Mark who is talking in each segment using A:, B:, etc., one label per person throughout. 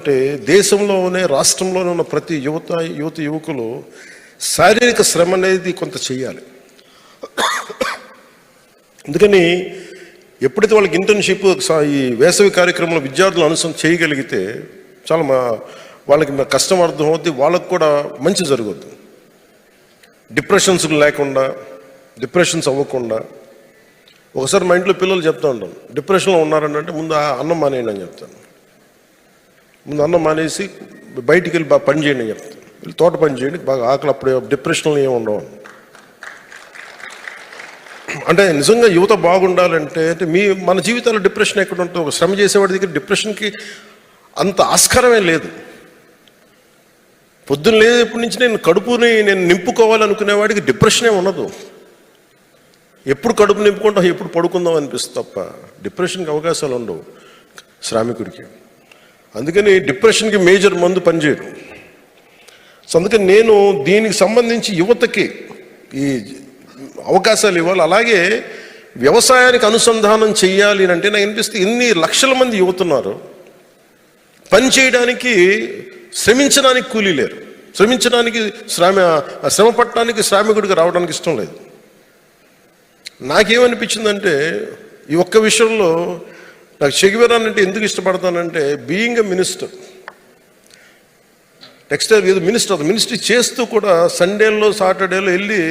A: అంటే దేశంలోనే రాష్ట్రంలోనే ఉన్న ప్రతి యువత యువత యువకులు శారీరక శ్రమ అనేది కొంత చేయాలి. అందుకని ఎప్పుడైతే వాళ్ళకి ఇంటర్న్షిప్ ఈ వేసవి కార్యక్రమంలో విద్యార్థులు అనుసరణ చేయగలిగితే చాలా మా వాళ్ళకి మా కష్టం అర్థం అవుద్ది వాళ్ళకు కూడా మంచి జరుగుద్ది. డిప్రెషన్స్ లేకుండా డిప్రెషన్స్ అవ్వకుండా ఒకసారి మా ఇంట్లో పిల్లలు చెప్తా ఉంటాం డిప్రెషన్లో ఉన్నారంటే ముందు ఆ అన్నం మానేయండి అని చెప్తాను. ముందు అన్నం మానేసి బయటికి వెళ్ళి బాగా పని చేయండి చెప్తాను వెళ్ళి తోట పని చేయండి బాగా ఆకలి అప్పుడు డిప్రెషన్లో ఏమి ఉండవు. అంటే నిజంగా యువత బాగుండాలంటే అంటే మీ మన జీవితాల్లో డిప్రెషన్ ఎక్కడ ఉంటుంది ఒక శ్రమ చేసేవాడి దగ్గర డిప్రెషన్కి అంత ఆస్కారమే లేదు. పొద్దున్న లేనప్పటి నుంచి నేను కడుపుని నేను నింపుకోవాలనుకునేవాడికి డిప్రెషనే ఉండదు. ఎప్పుడు కడుపు నింపుకుంటాం ఎప్పుడు పడుకుందాం అనిపిస్తుంది తప్ప డిప్రెషన్కి అవకాశాలు ఉండవు. శ్రామికుడికి. అందుకని డిప్రెషన్కి మేజర్ మందు పనిచేయడు సో అందుకని నేను దీనికి సంబంధించి యువతకి ఈ అవకాశాలు ఇవ్వాలి. అలాగే వ్యవసాయానికి అనుసంధానం చేయాలి అని అంటే నాకు అనిపిస్తే ఎన్ని లక్షల మంది యువతున్నారు. పని చేయడానికి శ్రమించడానికి కూలీ లేరు. శ్రమించడానికి శ్రమ శ్రమ పట్టడానికి శ్రామికుడికి రావడానికి ఇష్టం లేదు. నాకేమనిపించిందంటే ఈ ఒక్క విషయంలో నాకు చెగివెరాన్ అంటే ఎందుకు ఇష్టపడతానంటే బీయింగ్ ఎ మినిస్టర్ టెక్స్టైల్ ఏదో మినిస్టర్ అది మినిస్ట్రీ చేస్తూ కూడా సండేలో సాటర్డేలో వెళ్ళి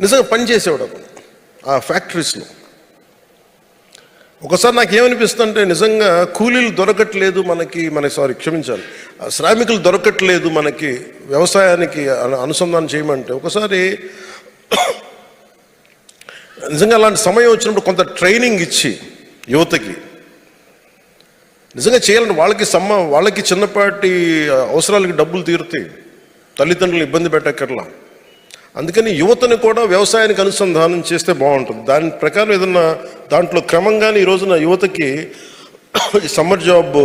A: నిజంగా పని చేసేవాడు అతను ఆ ఫ్యాక్టరీస్లో ఒకసారి నాకు ఏమనిపిస్తుందంటే నిజంగా కూలీలు దొరకట్లేదు మనకి మన సారీ క్షమించాలి. ఆ శ్రామికులు దొరకట్లేదు మనకి వ్యవసాయానికి అనుసంధానం చేయమంటే ఒకసారి నిజంగా అలాంటి సమయం వచ్చినప్పుడు కొంత ట్రైనింగ్ ఇచ్చి యువతకి. నిజంగా చేయాలంటే వాళ్ళకి సమ్మ వాళ్ళకి చిన్నపాటి అవసరాలకి డబ్బులు తీరుతాయి తల్లిదండ్రులు ఇబ్బంది పెట్టక్కర్లా. అందుకని యువతను కూడా వ్యవసాయానికి అనుసంధానం చేస్తే బాగుంటుంది. దాని ప్రకారం ఏదన్నా దాంట్లో క్రమంగానే ఈ రోజున యువతకి ఈ సమ్మర్ జాబ్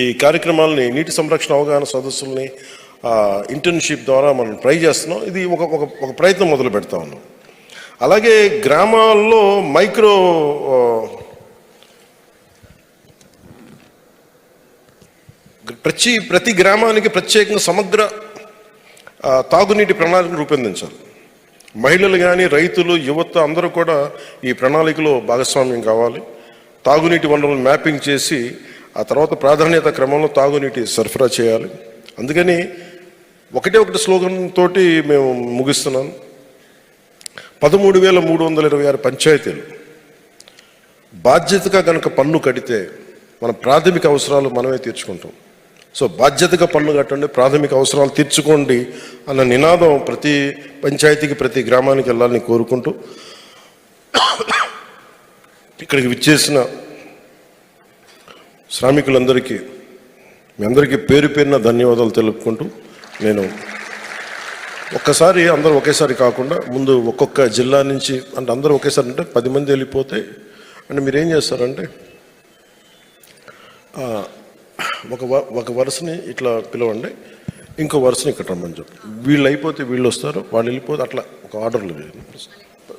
A: ఈ కార్యక్రమాలని నీటి సంరక్షణ అవగాహన సదస్సుల్ని ఇంటర్న్షిప్ ద్వారా మనం ట్రై చేస్తున్నాం. ఇది ఒక ఒక ఒక ప్రయత్నం మొదలు పెడతా ఉన్నాం. అలాగే గ్రామాల్లో మైక్రో ప్రతి ప్రతి గ్రామానికి ప్రత్యేకంగా సమగ్ర తాగునీటి ప్రణాళికను రూపొందించాలి మహిళలు కానీ రైతులు యువత అందరూ కూడా ఈ ప్రణాళికలో భాగస్వామ్యం కావాలి. తాగునీటి వనరులను మ్యాపింగ్ చేసి ఆ తర్వాత ప్రాధాన్యత క్రమంలో తాగునీటి సరఫరా చేయాలి. అందుకని ఒకటే ఒకటి స్లోగన్ తోటి మేము ముగిస్తున్నాను పదమూడు వేల మూడు వందల ఇరవై ఆరు పంచాయతీలు. బాధ్యతగా కనుక పన్ను కడితే మన ప్రాథమిక అవసరాలు మనమే తీర్చుకుంటాం. సో బాధ్యతగా పనులు కట్టండి ప్రాథమిక అవసరాలు తీర్చుకోండి అన్న నినాదం ప్రతి పంచాయతీకి ప్రతి గ్రామానికి వెళ్ళాలని కోరుకుంటూ ఇక్కడికి విచ్చేసిన శ్రామికులందరికీ మీ అందరికీ పేరు పేరున ధన్యవాదాలు తెలుపుకుంటూ నేను ఒక్కసారి అందరూ ఒకేసారి కాకుండా ముందు ఒక్కొక్క జిల్లా నుంచి అంటే అందరూ ఒకేసారి అంటే పది మంది వెళ్ళిపోతే అంటే మీరు ఏం చేస్తారంటే ఒక వ- ఒక వరుసని ఇట్లా పిలవండి ఇంకో వరుసని ఇక్కడ రమ్మని చెప్పి. వీళ్ళు అయిపోతే వీళ్ళు వస్తారు వాళ్ళు వెళ్ళిపోతే అట్లా ఒక ఆర్డర్లు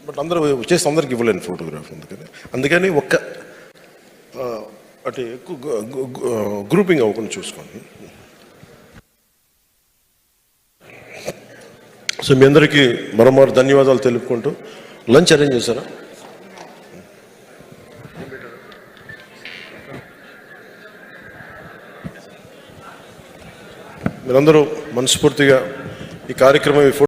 A: బట్ అందరూ చేసి అందరికి ఇవ్వలేను ఫోటోగ్రాఫ్ అందుకని. అందుకని ఒక్క అటు అంటే ఎక్కువ గ్రూపింగ్ అవ్వకుండా చూసుకోండి. సో మీ అందరికీ మరోమారు ధన్యవాదాలు తెలుపుకుంటూ లంచ్ అరేంజ్ చేశారా? మీరందరూ మనస్ఫూర్తిగా ఈ కార్యక్రమం ఈ ఫోటో